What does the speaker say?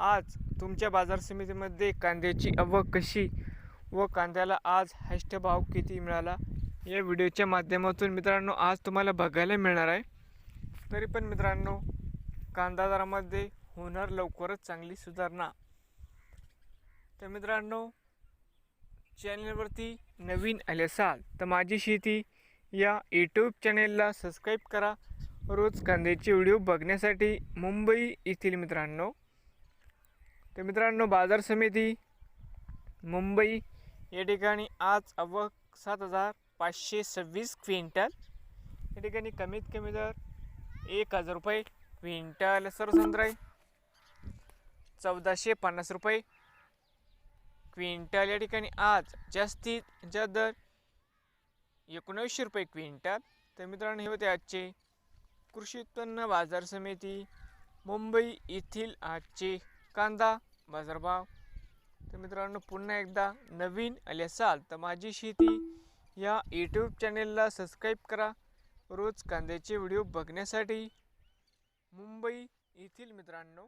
आज तुमच्या बाजार समितीमध्ये कांद्याची आवक कशी व कांद्याला आज हायस्ट भाव किती मिळाला? या व्हिडिओच्या माध्यमातून मित्रांनो आज तुम्हाला बघायला मिळणार आहे. तरी पण मित्रांनो कांदा दरामध्ये होणार लवकरच चांगली सुधारणा. तर मित्रांनो चॅनलवरती नवीन आले असाल तर माझी शेती या यूट्यूब चॅनेलला सबस्क्राईब करा. रोज कांद्याचे व्हिडिओ बघण्यासाठी मुंबई येथील मित्रांनो. तर मित्रांनो बाजार समिती मुंबई या ठिकाणी आज अवक सात हजार पाचशे सव्वीस क्विंटल. या ठिकाणी कमीत कमी दर एक हजार रुपये क्विंटल सरसंद्र आहे चौदाशे पन्नास रुपये क्विंटल. या ठिकाणी आज जास्तीत जास्त दर एकोणवीसशे रुपये क्विंटल. तर मित्रांनो हे होते आजचे कृषी उत्पन्न बाजार समिती मुंबई येथील आजचे कांदा बाजारभाव. तर मित्रांनो पुन्हा एकदा नवीन आले असाल तर माझी शेती या यूट्यूब चॅनेलला सबस्क्राईब करा. रोज कांद्याचे व्हिडिओ बघण्यासाठी मुंबई येथील मित्रांनो.